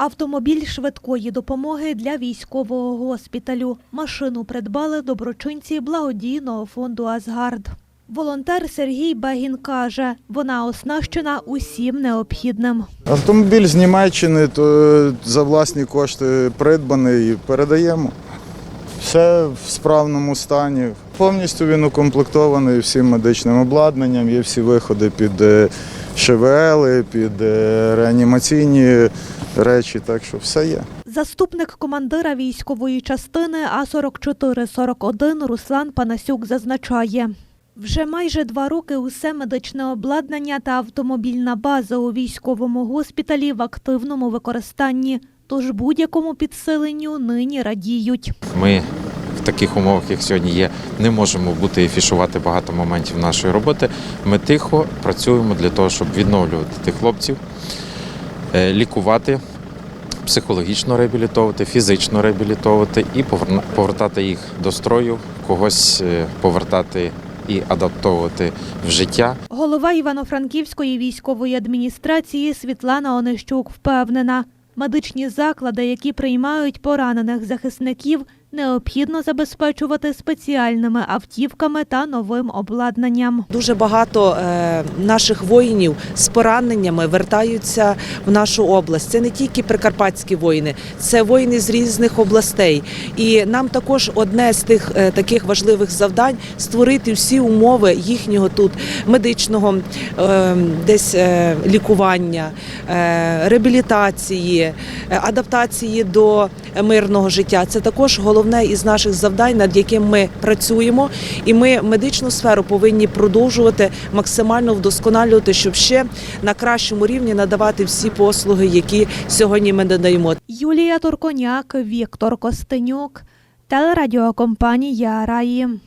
Автомобіль швидкої допомоги для військового госпіталю. Машину придбали доброчинці благодійного фонду Асгард. Волонтер Сергій Бегін каже, вона оснащена усім необхідним. Автомобіль з Німеччини то за власні кошти придбаний і передаємо. Все в справному стані. Повністю він укомплектований всім медичним обладнанням, є всі виходи під е, ШВЛ, під е, реанімаційні речі, так що все є. Заступник командира військової частини А4441 Руслан Панасюк зазначає. Вже майже два роки усе медичне обладнання та автомобільна база у військовому госпіталі в активному використанні, тож будь-якому підсиленню нині радіють. Ми в таких умовах, як сьогодні є, не можемо бути і фішувати багато моментів нашої роботи. Ми тихо працюємо для того, щоб відновлювати тих хлопців, е, лікувати, психологічно реабілітовувати, фізично реабілітовувати і повертати їх до строю, когось е, повертати і адаптовувати в життя. Голова Івано-Франківської військової адміністрації Світлана Онищук впевнена, медичні заклади, які приймають поранених захисників, необхідно забезпечувати спеціальними автівками та новим обладнанням. Дуже багато е, наших воїнів з пораненнями вертаються в нашу область. Це не тільки прикарпатські воїни, це воїни з різних областей. І нам також одне з тих е, таких важливих завдань створити всі умови їхнього тут медичного е, десь е, лікування, реабілітації, адаптації до мирного життя. Це також головне із наших завдань, над яким ми працюємо. І ми медичну сферу повинні продовжувати максимально вдосконалювати, щоб ще на кращому рівні надавати всі послуги, які сьогодні ми надаємо. Юлія Турконяк, Віктор Костенюк, телерадіокомпанія Раї.